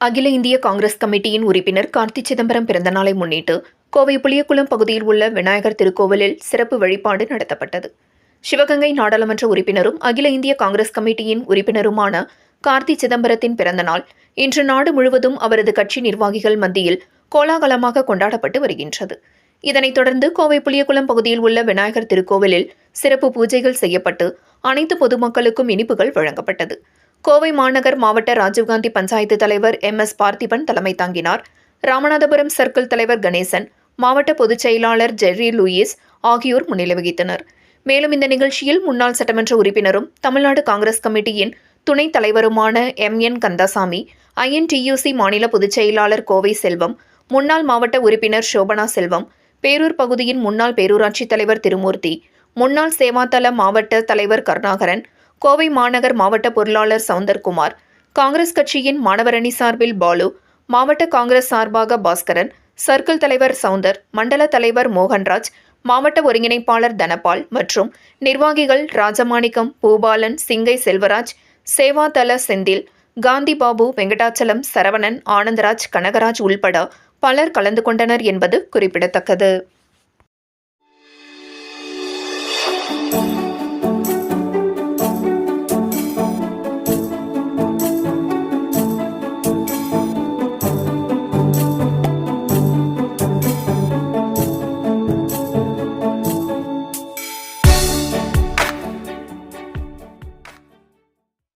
அகில இந்திய காங்கிரஸ் கமிட்டியின் உறுப்பினர் கார்த்தி சிதம்பரம் பிறந்தநாளை முன்னிட்டு கோவை புளியக்குளம் பகுதியில் உள்ள விநாயகர் திருக்கோவிலில் சிறப்பு வழிபாடு நடத்தப்பட்டது. சிவகங்கை நாடாளுமன்ற உறுப்பினரும் அகில இந்திய காங்கிரஸ் கமிட்டியின் உறுப்பினருமான கார்த்தி சிதம்பரத்தின் பிறந்தநாள் இன்று நாடு முழுவதும் அவரது கட்சி நிர்வாகிகள் மத்தியில் கோலாகலமாக கொண்டாடப்பட்டு வருகின்றது. இதனைத் தொடர்ந்து கோவை புளியகுளம் பகுதியில் உள்ள விநாயகர் திருக்கோவிலில் சிறப்பு பூஜைகள் செய்யப்பட்டு அனைத்து பொதுமக்களுக்கும் இனிப்புகள் வழங்கப்பட்டது. கோவை மாநகர் மாவட்ட ராஜீவ்காந்தி பஞ்சாயத்து தலைவர் எம் எஸ் பார்த்திபன் தலைமை தாங்கினார். ராமநாதபுரம் சர்க்கிள் தலைவர் கணேசன் மாவட்ட பொதுச் செயலாளர் ஜெர்ரி லூயிஸ் ஆகியோர் முன்னிலை வகித்தனர். மேலும் இந்த நிகழ்ச்சியில் முன்னாள் சட்டமன்ற உறுப்பினரும் தமிழ்நாடு காங்கிரஸ் கமிட்டியின் துணைத் தலைவருமான எம் என் கந்தசாமி ஐஎன்டியூசி மாநில பொதுச் செயலாளர் கோவை செல்வம் முன்னாள் மாவட்ட உறுப்பினர் சோபனா செல்வம் பேரூர் பகுதியின் முன்னாள் பேரூராட்சித் தலைவர் திருமூர்த்தி முன்னாள் சேவாத்தள மாவட்ட தலைவர் கருணாகரன் கோவை மாநகர் மாவட்ட பொருளாளர் சவுந்தர்குமார் காங்கிரஸ் கட்சியின் மாணவரணி சார்பில் பாலு மாவட்ட காங்கிரஸ் சார்பாக பாஸ்கரன் சர்க்கிள் தலைவர் சவுந்தர் மண்டல தலைவர் மோகன்ராஜ் மாவட்ட ஒருங்கிணைப்பாளர் தனபால் மற்றும் நிர்வாகிகள் ராஜமாணிக்கம் பூபாலன் சிங்கை செல்வராஜ் சேவாதல செந்தில் காந்தி பாபு வெங்கடாச்சலம் சரவணன் ஆனந்தராஜ் கனகராஜ் உள்பட பலர் கலந்து கொண்டனர் என்பது குறிப்பிடத்தக்கது.